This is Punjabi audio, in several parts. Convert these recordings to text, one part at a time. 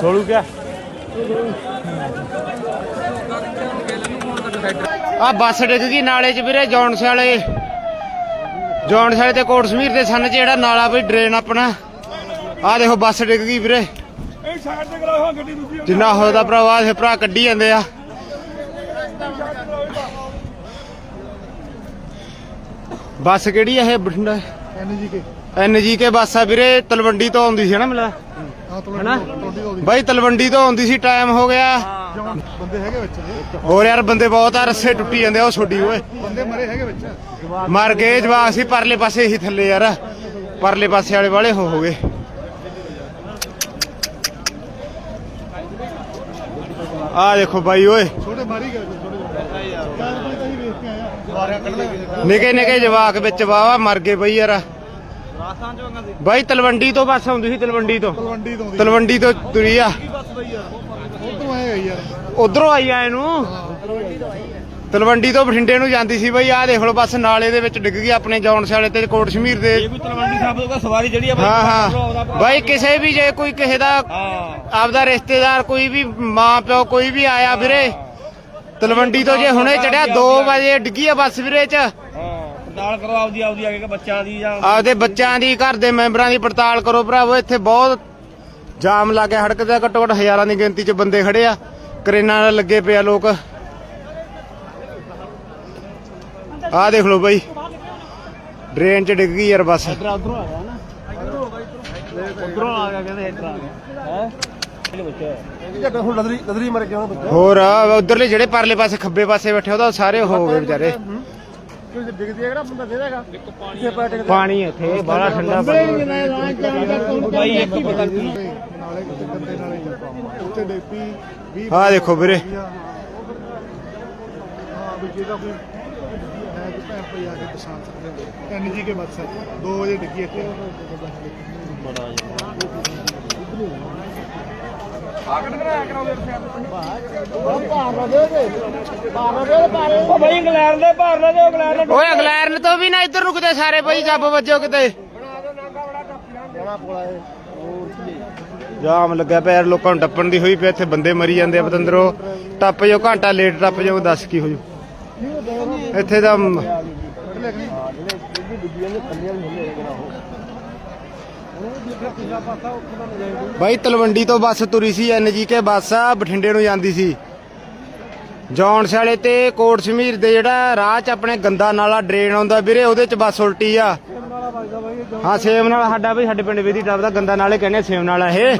ਛੋੜੂ ਕਿਆ? ਆ ਬੱਸ ਡਿੱਗ ਗਈ ਨਾਲੇ 'ਚ ਵੀਰੇ ਜੌਨਸ ਵਾਲੇ। ਜੌਨਸ ਵਾਲੇ ਤੇ ਕੋਟ ਸਮੀਰ ਦੇ ਸੰਨ 'ਚ ਜਿਹੜਾ ਨਾਲਾ ਬਈ ਡਰੇਨ ਆਪਣਾ। ਆ ਦੇਖੋ ਬੱਸ ਡਿੱਗ ਗਈ ਵੀਰੇ। ਜਿੰਨਾ ਹੋਦਾ ਭਰਾਵਾ ਇਹ ਭਰਾ ਕੱਢੀ ਜਾਂਦੇ ਆ। ਬੱਸ ਕਿਹੜੀ ਆ ਇਹ Bathinda? N G K. N G K bus ਆ ਵੀਰੇ ਤਲਵੰਡੀ ਤੋਂ ਆਉਂਦੀ ਸੀ ਨਾ ਮਿਲਾ ਹਨਾ? ਬਾਈ ਤਲਵੰਡੀ ਤੋਂ ਆਉਂਦੀ ਸੀ ਟਾਈਮ ਹੋ ਗਿਆ। ਬੰਦੇ ਹੈਗੇ ਵਿੱਚ? ਹੋਰ ਯਾਰ ਬੰਦੇ ਬਹੁਤ ਆ ਰੱਸੇ ਟੁੱਟੀ ਜਾਂਦੇ ਆ ਉਹ ਛੋਡੀ ਓਏ। ਬੰਦੇ ਮਰੇ ਹੈਗੇ ਵਿੱਚ? ਮਰ ਗਏ ਜਵਾਕ ਸੀ ਪਰਲੇ ਪਾਸੇ ਹੀ ਥੱਲੇ ਯਾਰ। ਪਰਲੇ ਪਾਸੇ ਵਾਲੇ ਵਾਲੇ ਹੋ ਹੋ ਗਏ। ਆ ਦੇਖੋ ਬਾਈ ਓਏ। ਛੋਟੇ ਮਾਰੀ ਗਏ ਛੋਟੇ ਚਾਰ ਪੰਜ ਤਾਂ ਹੀ ਵੇਖ ਕੇ ਆਇਆ ਦੁਬਾਰਾ ਕੱਢ ਲੈ ਨਿਕੇ ਨਿਕੇ ਜਵਾਕ ਵਿੱਚ ਵਾਵਾ ਮਰ ਗਏ ਬਈ ਯਾਰ। ਬਾਈ ਤਲਵੰਡੀ ਤੋਂ ਬੱਸ ਆਉਂਦੀ ਸੀ ਤਲਵੰਡੀ ਤੋਂ। ਤਲਵੰਡੀ ਤੋਂ ਦੀ ਤਲਵੰਡੀ ਤੋਂ ਤੁਰੀ ਆ। ਉਧਰੋਂ ਆਏਗਾ ਯਾਰ। ਉਧਰੋਂ ਆਈ ਆ ਇਹਨੂੰ। ਤਲਵੰਡੀ ਤੋਂ ਬਠਿੰਡੇ ਨੂੰ ਜਾਂਦੀ ਸੀ ਬਈ ਆਹ ਦੇਖ ਲਓ ਬੱਸ ਨਾਲੇ ਦੇ ਵਿੱਚ ਡਿੱਗ ਗਈ ਆਪਣੇ ਜੌਨਸ ਵਾਲੇ ਤੇ ਕੋਟ ਸ਼ਮੀਰ ਦੇ ਕੋਈ ਤਲਵੰਡੀ ਸਾਹਿਬ ਦਾ ਸਵਾਰੀ ਜਿਹੜੀ ਆ ਹਾਂ ਹਾਂ। ਬਾਈ ਕਿਸੇ ਵੀ ਜੇ ਕੋਈ ਕਿਸੇ ਦਾ ਹਾਂ। ਆਪਦਾ ਰਿਸ਼ਤੇਦਾਰ ਕੋਈ ਵੀ ਮਾਂ ਪਿਓ ਕੋਈ ਵੀ ਆਇਆ ਵੀਰੇ। ਤਲਵੰਡੀ ਤੋਂ ਜੇ ਹੁਣੇ ਚੜਿਆ 2 ਵਜੇ ਡਿੱਗੀ ਆ ਬੱਸ ਵੀਰੇ ਚ। ਹਾਂ। ਪੜਤਾਲ ਕਰੋ ਆਪਦੀ ਆਪਦੀ ਆ ਕੇ ਬੱਚਿਆਂ ਦੀ ਜਾਂ ਆਪਦੇ ਬੱਚਿਆਂ ਦੀ ਘਰ ਦੇ ਮੈਂਬਰਾਂ ਦੀ ਪੜਤਾਲ ਕਰੋ ਭਰਾਵੋ ਇੱਥੇ ਬਹੁਤ ਜਾਮ ਲੱਗਿਆ ਸੜਕ ਤੇ ਘੱਟੋ ਘੱਟ ਹਜ਼ਾਰਾਂ ਦੀ ਗਿਣਤੀ ਚ ਬੰਦੇ ਖੜੇ ਆ ਕਰੇਨਾਂ ਨਾਲ ਲੱਗੇ ਪਿਆ ਲੋਕ। ਆਹ ਦੇਖ ਲਓ ਬਾਈ ਡਰੇਨ ਚ ਡਿੱਗ ਗਈ ਯਾਰ ਬੱਸ। ਉਧਰੋਂ ਆ ਗਿਆ ਨਾ। ਉਧਰੋਂ ਆ ਗਿਆ ਕਹਿੰਦੇ ਇੱਧਰ ਆ ਗਿਆ। ਹੈ? ਇਹ ਬੱਚਾ ਜੱਟ ਹੁਣ ਲਦਰੀ ਲਦਰੀ ਮਰ ਗਿਆ ਹੁਣ ਬੱਚਾ? ਹੋਰ ਉਧਰਲੇ ਜਿਹੜੇ ਪਰਲੇ ਪਾਸੇ ਖੱਬੇ ਪਾਸੇ ਬੈਠੇ ਉਹਦਾ ਸਾਰੇ ਹੋ ਗਏ ਵਿਚਾਰੇ। ਕੋਈ ਡਿੱਗਦੀ ਹੈ ਕਿਹੜਾ ਬੰਦਾ ਦੇ ਦੇਗਾ ਕਿੱਥੇ ਪੈ ਟਿਕਦਾ ਪਾਣੀ ਇੱਥੇ ਬੜਾ ਠੰਡਾ ਪਾਣੀ ਬਾਈ ਇੱਕ ਹੀ ਪਤਾ ਨਾਲੇ ਕਿਤੇ ਗੰਦੇ ਨਾਲੇ ਉੱਤੇ ਡੇਪੀ 20 ਆਹ ਦੇਖੋ ਵੀਰੇ ਹਾਂ ਵੀ ਜਿਹਦਾ ਕੋਈ ਹੈ ਕਿ ਭੈਣ ਭਈ ਆ ਕੇ ਪਛਾਣ ਸਕਦੇ ਹੋ ਐਨਜੀ ਕੇ ਬੱਸ ਹੈ 2 ਵਜੇ ਡਿੱਗੀ ਇੱਥੇ ਉਹ ਬਾਈ ਇੰਗਲੈਂਡ ਦੇ ਭਾਰ ਨਾ ਦਿਓ ਇੰਗਲੈਂਡ ਦੇ ਓਏ ਇੰਗਲੈਂਡ ਤੋਂ ਵੀ ਨਾ ਇੱਧਰ ਰੁਕਦੇ ਸਾਰੇ ਬਈ ਜੱਬ ਵੱਜੋ ਕਿਤੇ। ਜਾਮ ਲੱਗਿਆ ਪਿਆ ਯਾਰ ਲੋਕਾਂ ਨੂੰ ਟੱਪਣ ਦੀ ਹੋਈ ਪਿਆ ਇੱਥੇ ਬੰਦੇ ਮਰੀ ਜਾਂਦੇ ਆ ਪਤੰਦਰੋ। ਟੱਪ ਜਾਓ ਘੰਟਾ ਲੇਟ ਟੱਪ ਜਾਓ ਦੱਸ ਕੀ ਹੋ ਜੂ ਇੱਥੇ ਦਾ ਬਾਈ ਤਲਵੰਡੀ ਤੋਂ ਬੱਸ ਤੁਰੀ ਸੀ ਐਨਜੀ ਬੱਸ ਆ, ਬਠਿੰਡੇ ਨੂੰ ਜਾਂਦੀ ਸੀ। ਜੌਨਸ ਵਾਲੇ ਤੇ ਕੋਟ ਸਮੀਰ ਦੇ ਜਿਹੜਾ ਰਾਹ 'ਚ ਆਪਣੇ ਗੰਦਾ ਨਾਲਾ ਡਰੇਨ ਆਉਂਦਾ ਵੀਰੇ, ਉਹਦੇ 'ਚ ਬੱਸ ਉਲਟੀ ਆ। ਹਾਂ, ਸੇਮ ਨਾਲ ਸਾਡਾ ਵੀ, ਸਾਡੇ ਪਿੰਡ ਵੀਦੀ ਟੱਪ ਦਾ ਗੰਦਾ ਨਾਲੇ ਕਹਿੰਦੇ ਆ ਸੇਮ ਨਾਲਾ ਇਹ।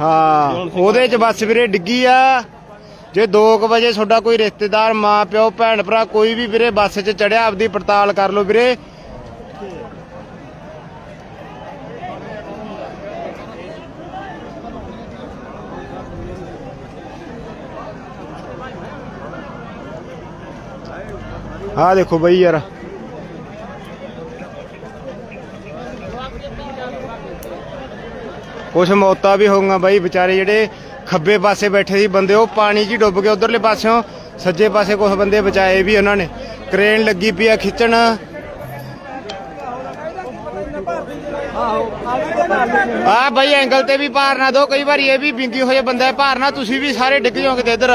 ਹਾਂ, ਉਹਦੇ 'ਚ ਬੱਸ ਵੀਰੇ ਡਿੱਗੀ ਆ। ਜੇ 2 ਵਜੇ ਤੁਹਾਡਾ ਕੋਈ ਰਿਸ਼ਤੇਦਾਰ ਮਾਂ ਪਿਓ ਭੈਣ ਭਰਾ ਕੋਈ ਵੀ ਵੀਰੇ ਬੱਸ 'ਚ ਚੜਿਆ, ਆਪਦੀ ਪੜਤਾਲ ਕਰ ਲਓ ਵੀਰੇ। ਆਹ ਦੇਖੋ ਬਈ ਯਾਰ ਕੁਛ ਮੌਤਾਂ ਵੀ ਹੋਊਗਾ ਬਾਈ ਵਿਚਾਰੇ ਜਿਹੜੇ ਖੱਬੇ ਪਾਸੇ ਬੈਠੇ ਸੀ ਬੰਦੇ ਉਹ ਪਾਣੀ 'ਚ ਡੁੱਬ ਗਏ ਉਧਰਲੇ ਪਾਸਿਓਂ। ਸੱਜੇ ਪਾਸੇ ਕੁਝ ਬੰਦੇ ਬਚਾਏ ਵੀ ਉਹਨਾਂ ਨੇ। ਕ੍ਰੇਨ ਲੱਗੀ ਪਈ ਆ ਖਿੱਚਣ। ਆ ਬਾਈ ਐਂਗਲ ਤੇ ਵੀ ਭਾਰ ਨਾ ਦਿਓ ਕਈ ਵਾਰੀ ਇਹ ਵੀ ਬਿੰਗੀ ਹੋਏ ਬੰਦਾ ਹੈ, ਭਾਰ ਨਾ ਤੁਸੀਂ ਵੀ ਸਾਰੇ ਡਿੱਗ ਜਾਓਗੇ ਤੇ ਇੱਧਰ।